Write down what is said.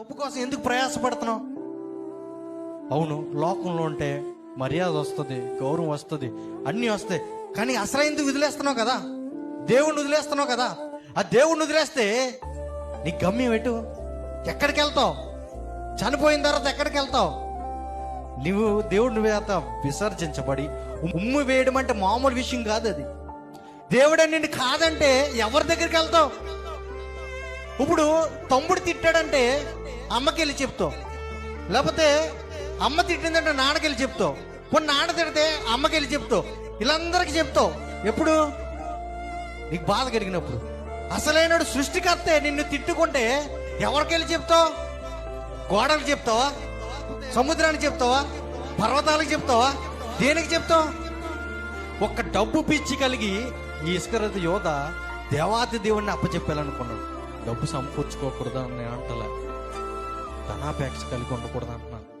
డబ్బు కోసం ఎందుకు ప్రయాసపడుతున్నావు? అవును లోకంలో ఉంటే మర్యాద వస్తుంది గౌరవం వస్తుంది అన్నీ వస్తాయి. కానీ అసలైంది వదిలేస్తున్నావు కదా? దేవుణ్ణి వదిలేస్తున్నావు కదా? ఆ దేవుణ్ణి వదిలేస్తే నీ గమ్యం ఎటు? ఎక్కడికి వెళ్తావు చనిపోయిన తర్వాత ఎక్కడికి వెళ్తావు నువ్వు దేవుడిని వేత విసర్జించబడి ఉమ్ము వేయడం అంటే మామూలు విషయం కాదు అది. దేవుడు నిన్ను కాదంటే ఎవరి దగ్గరికి వెళ్తావు? ఇప్పుడు తమ్ముడు తిట్టాడంటే అమ్మకెళ్ళి చెప్తావు. లేకపోతే అమ్మ తిట్టిందంటే నాన్నకెళ్ళి చెప్తావు. కొన్ని నాన్న తిడితే అమ్మకెళ్ళి చెప్తావు. వీళ్ళందరికీ చెప్తావు. ఎప్పుడు? నీకు బాధ కలిగినప్పుడు. అసలైన సృష్టికర్తే నిన్ను తిట్టుకుంటే ఎవరికెళ్ళి చెప్తావు? గోడలకు చెప్తావా? సముద్రానికి చెప్తావా? పర్వతాలకు చెప్తావా? దేనికి చెప్తావు? ఒక్క డబ్బు పిచ్చి కలిగి ఈ ఇస్కరత యోధ దేవాతి దేవుణ్ణి అప్పచెప్పాలనుకున్నాడు. డబ్బు సమకూర్చుకోకూడదు అని అంటలే. ధనాపేక్ష కలిగి ఉండకూడదు అంటున్నాను